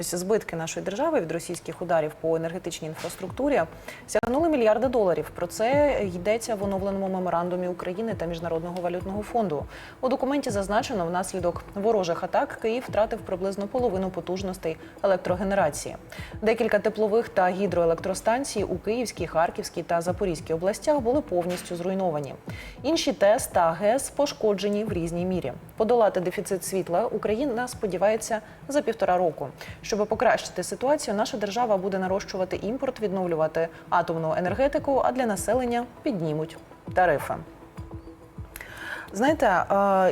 Ось збитки нашої держави від російських ударів по енергетичній інфраструктурі сягнули мільярди доларів. Про це йдеться в оновленому меморандумі України та Міжнародного валютного фонду. У документі зазначено, внаслідок ворожих атак Київ втратив приблизно половину потужностей електрогенерації. Декілька теплових та гідроелектростанцій у Київській, Харківській та Запорізькій областях були повністю зруйновані. Інші ТЕС та ГЕС пошкоджені в різній мірі. Подолати дефіцит світла Україна сподівається за півтора року. Щоб покращити ситуацію, наша держава буде нарощувати імпорт, відновлювати атомну енергетику, а для населення піднімуть тарифи. Знаєте, е,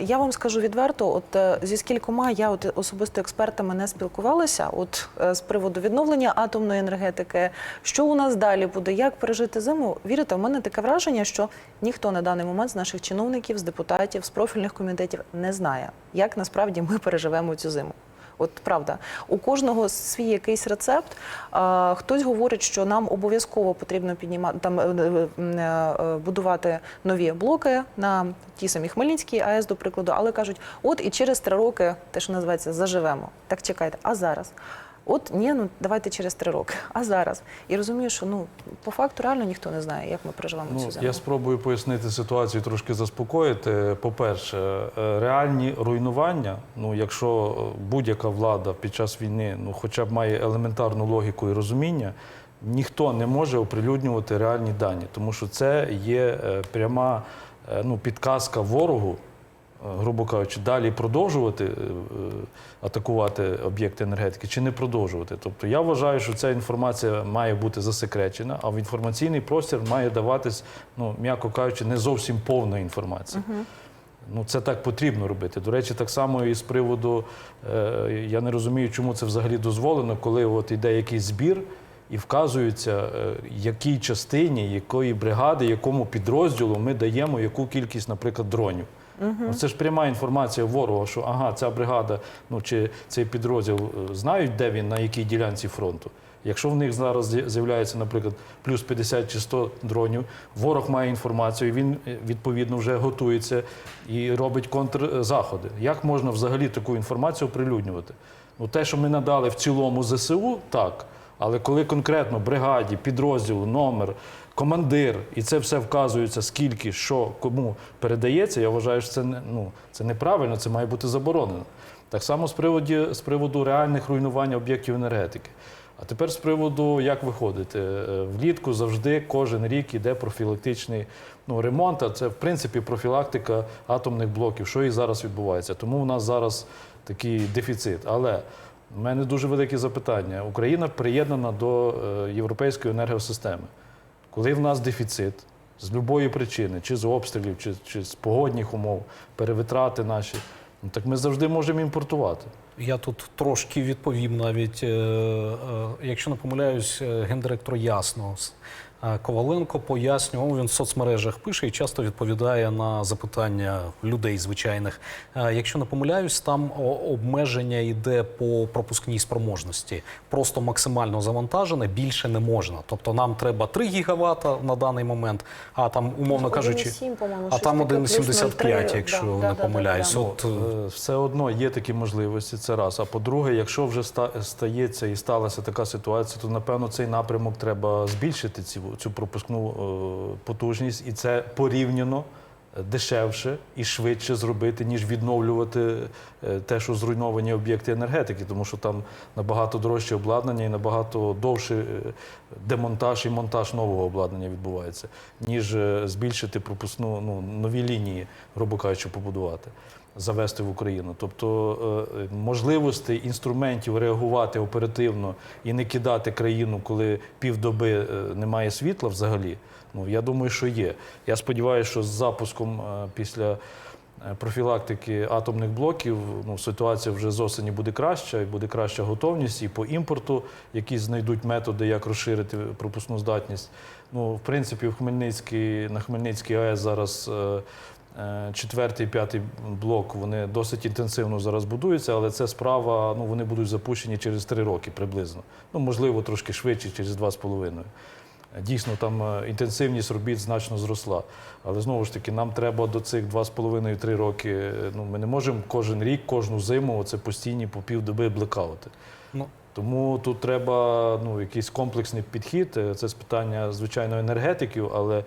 я вам скажу відверто, от е, зі скількома я от особисто експертами не спілкувалася, от е, з приводу відновлення атомної енергетики, що у нас далі буде, як пережити зиму. Вірите, у мене таке враження, що ніхто на даний момент з наших чиновників, з депутатів, з профільних комітетів не знає, як насправді ми переживемо цю зиму. От правда, у кожного свій якийсь рецепт. Хтось говорить, що нам обов'язково потрібно піднімати там е, е, е, будувати нові блоки на ті самі Хмельницькій АЕС, до прикладу, але кажуть, от і через три роки те, що називається, заживемо. Так чекайте, а зараз? От ні, ну давайте через три роки. А зараз і розумію, що ну по факту реально ніхто не знає, як ми переживемо Ну, цю зиму. я спробую пояснити ситуацію, трошки заспокоїти. По-перше, е, реальні руйнування. Ну, якщо е, будь-яка влада під час війни, ну хоча б має елементарну логіку і розуміння, ніхто не може оприлюднювати реальні дані, тому що це є е, пряма ну, підказка ворогу. Грубо кажучи, далі продовжувати е, е, атакувати об'єкти енергетики чи не продовжувати. Тобто я вважаю, що ця інформація має бути засекречена, а в інформаційний простір має даватись, ну м'яко кажучи, не зовсім повна інформація. Ну, це так потрібно робити. До речі, так само і з приводу, е, я не розумію, чому це взагалі дозволено, коли от іде якийсь збір і вказується, е, якій частині, якої бригади, якому підрозділу ми даємо яку кількість, наприклад, дронів. Ну, Це ж пряма інформація ворога, що ага, ця бригада, ну чи цей підрозділ е, знають, де він, на якій ділянці фронту. Якщо в них зараз з'являється, наприклад, плюс 50 чи 100 дронів, ворог має інформацію, він е, відповідно вже готується і робить контрзаходи. Як можна взагалі таку інформацію оприлюднювати? Ну, те, що ми надали в цілому ЗСУ, так. Але коли конкретно бригаді, підрозділу, номер, командир, і це все вказується, скільки, що, кому передається, я вважаю, що це не ну це неправильно, це має бути заборонено. Так само з приводу, з приводу реальних руйнувань об'єктів енергетики. А тепер з приводу, як виходити. Е, Влітку завжди кожен рік іде профілактичний ну, ремонт, а це в принципі профілактика атомних блоків, що і зараз відбувається. Тому у нас зараз такий дефіцит. Але в мене дуже велике запитання. Україна приєднана до е, європейської енергосистеми. Коли в нас дефіцит з будь-якої причини, чи з обстрілів, чи, чи з погодних умов, перевитрати наші, ну, так ми завжди можемо імпортувати. Я тут трошки відповім навіть, е, е, якщо не помиляюсь, гендиректор ясно. Е, Коваленко пояснював, він в соцмережах пише і часто відповідає на запитання людей звичайних. Е, Якщо не помиляюсь, там обмеження йде по пропускній спроможності. Просто максимально завантажене, більше не можна. Тобто нам треба 3 гігавата на даний момент, а там, умовно кажучи, 1,7, по-моєму, а там таке, плюс 1,75, якщо да, да, не да, да, помиляюсь. да. От, Ну, е, все одно є такі можливості, це раз. А по-друге, якщо вже стається і сталася така ситуація, то напевно цей напрямок треба збільшити цю, цю пропускну е, потужність, і це порівняно дешевше і швидше зробити, ніж відновлювати е, те, що зруйновані об'єкти енергетики, тому що там набагато дорожче обладнання і набагато довше е, демонтаж і монтаж нового обладнання відбувається, ніж е, збільшити пропускну ну, нові лінії, грубо кажучи, побудувати. Завести в Україну, тобто е, можливостей інструментів реагувати оперативно і не кидати країну, коли півдоби е, немає світла взагалі. Ну я думаю, що є. Я сподіваюся, що з запуском е, після е, профілактики атомних блоків ну, ситуація вже з осені буде краща, і буде краща готовність і по імпорту, якісь знайдуть методи, як розширити пропускну здатність. Ну, в принципі, в Хмельницькій на Хмельницькій АЕС зараз. Е, Четвертий, п'ятий блок вони досить інтенсивно зараз будуються, але це справа. Ну вони будуть запущені через три роки приблизно. Ну можливо, трошки швидше, через два з половиною. Дійсно, там е, інтенсивність робіт значно зросла. Але знову ж таки, нам треба до цих 2,5-3 роки. е, Ну, ми не можемо кожен рік, кожну зиму, це постійні по півдоби блекаути. Ну, Тому тут треба ну, якийсь комплексний підхід. Е, Це з питання, звичайно, енергетиків, але е,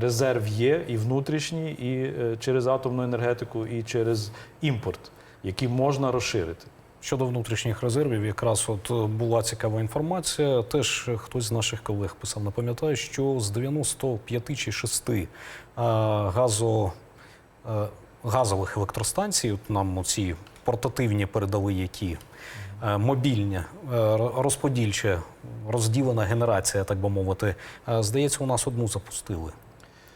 резерв є і внутрішній, і е, через атомну енергетику, і через імпорт, який можна розширити. Щодо внутрішніх резервів, якраз от була цікава інформація. Теж хтось з наших колег писав, не пам'ятаю, що з 95 чи 6 е, газо, газових електростанцій, от нам ці портативні передали, які е, мобільні, розподільче, розділена генерація, так би мовити, е, здається, у нас одну запустили.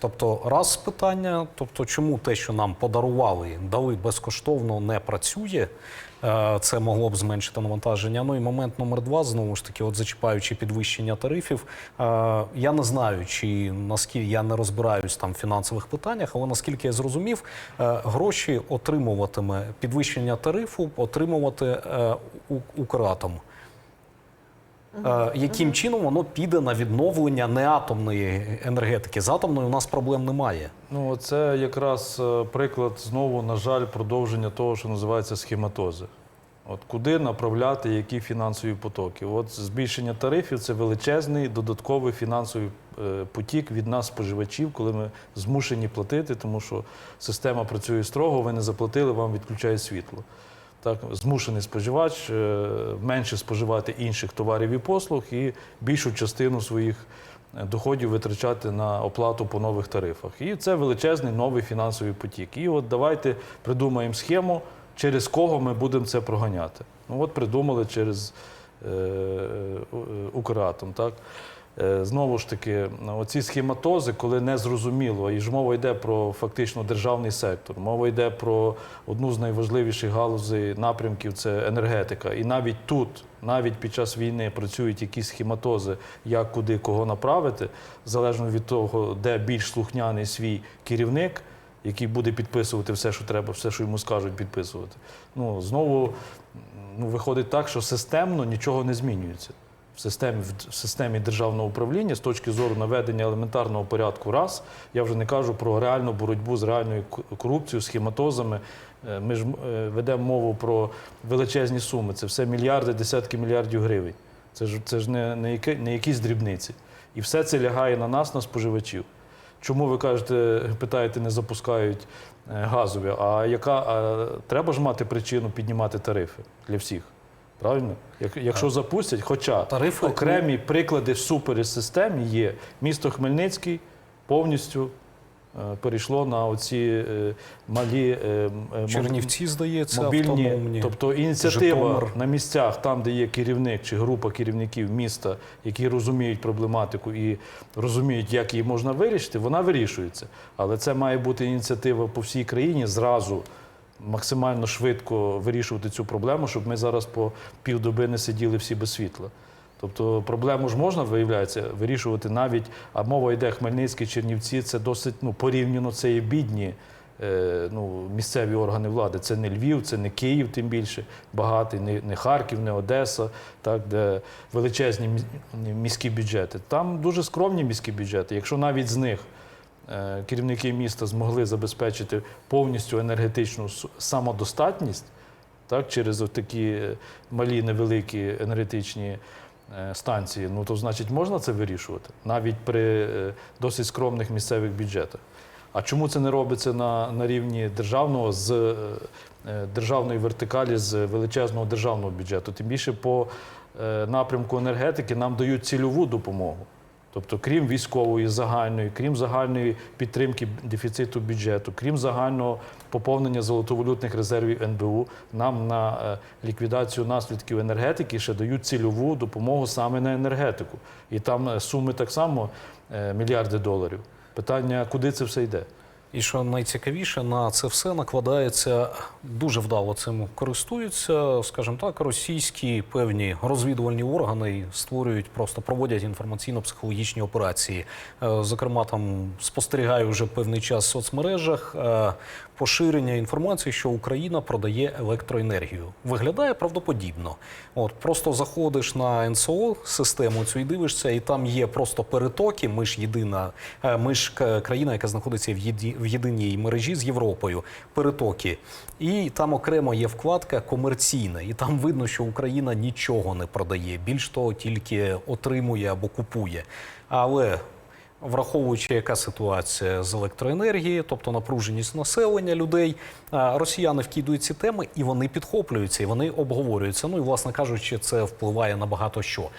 Тобто, раз питання, тобто, чому те, що нам подарували, дали безкоштовно, не працює, е, це могло б зменшити навантаження. Ну і момент номер два, знову ж таки, от зачіпаючи підвищення тарифів. е, Я не знаю, чи наскільки я не розбираюсь там в фінансових питаннях, але наскільки я зрозумів, е, гроші отримуватиме підвищення тарифу, отримувати е, Укратом. Е, Яким чином воно піде на відновлення неатомної енергетики? З атомною у нас проблем немає. Ну, це якраз е, приклад знову, на жаль, продовження того, що називається схематози. От куди направляти які фінансові потоки? От збільшення тарифів це величезний додатковий фінансовий е, потік від нас, споживачів, коли ми змушені платити, тому що система працює строго, ви не заплатили, вам відключають світло. Так, змушений споживач е, менше споживати інших товарів і послуг і більшу частину своїх е, доходів витрачати на оплату по нових тарифах. І це величезний новий фінансовий потік. І от давайте придумаємо схему, через кого ми будемо це проганяти. Ну от придумали через е, е, Укратом. Так? Е, Знову ж таки, оці схематози, коли не зрозуміло, і ж мова йде про фактично державний сектор, мова йде про одну з найважливіших галузей напрямків це енергетика. І навіть тут, навіть під час війни, працюють якісь схематози, як куди кого направити, залежно від того, де більш слухняний свій керівник, який буде підписувати все, що треба, все, що йому скажуть підписувати. Ну знову ну, виходить так, що системно нічого не змінюється в системі, в системі державного управління з точки зору наведення елементарного порядку раз. Я вже не кажу про реальну боротьбу з реальною корупцією, схематозами. Е, Ми ж е, ведемо мову про величезні суми. Це все мільярди, десятки мільярдів гривень. Це ж, це ж не, не, яке- не якісь дрібниці. І все це лягає на нас, на споживачів. Чому ви кажете, питаєте, не запускають е, газові? А яка а, треба ж мати причину піднімати тарифи для всіх? Правильно? Як, якщо запустять, хоча Тарифи- окремі приклади всупереч системі є. Місто Хмельницький повністю е, перейшло на оці е, малі е, е, Чернівці, здається, мобільні, автономні. тобто ініціатива Житомир. на місцях, там, де є керівник чи група керівників міста, які розуміють проблематику і розуміють, як її можна вирішити, вона вирішується. Але це має бути ініціатива по всій країні зразу. Максимально швидко вирішувати цю проблему, щоб ми зараз по півдоби не сиділи всі без світла. Тобто проблему ж можна, виявляється, вирішувати навіть, а мова йде Хмельницький, Чернівці, це досить ну, порівняно це є бідні е, ну, місцеві органи влади. Це не Львів, це не Київ, тим більше багатий, не, не Харків, не Одеса, так, де величезні міські бюджети. Там дуже скромні міські бюджети. Якщо навіть з них керівники міста змогли забезпечити повністю енергетичну самодостатність, так, через такі е, малі невеликі енергетичні е, станції, ну то значить можна це вирішувати навіть при е, досить скромних місцевих бюджетах. А чому це не робиться на, на рівні державного з е, е, державної вертикалі з величезного державного бюджету? Тим більше по е, напрямку енергетики нам дають цільову допомогу. Тобто, крім військової загальної, крім загальної підтримки дефіциту бюджету, крім загального поповнення золотовалютних резервів НБУ, нам на е, ліквідацію наслідків енергетики ще дають цільову допомогу саме на енергетику. І там е, суми так само е, мільярди доларів. Питання, куди це все йде? І що найцікавіше, на це все накладається дуже вдало цим користуються, скажімо так, російські певні розвідувальні органи створюють, просто проводять інформаційно-психологічні операції. Е, Зокрема, там спостерігаю вже певний час в соцмережах. Поширення інформації, що Україна продає електроенергію. Виглядає правдоподібно. От просто заходиш на НСО систему цю і дивишся, і там є просто перетоки. Ми ж єдина, е, ми ж країна, яка знаходиться в єді, в єдиній мережі з Європою. Перетоки. І там окремо є вкладка комерційна, і там видно, що Україна нічого не продає. Більш того, тільки отримує або купує. Але Враховуючи, яка ситуація з електроенергією, тобто напруженість населення людей, росіяни вкидують ці теми і вони підхоплюються, і вони обговорюються. Ну і власне кажучи, це впливає на багато що.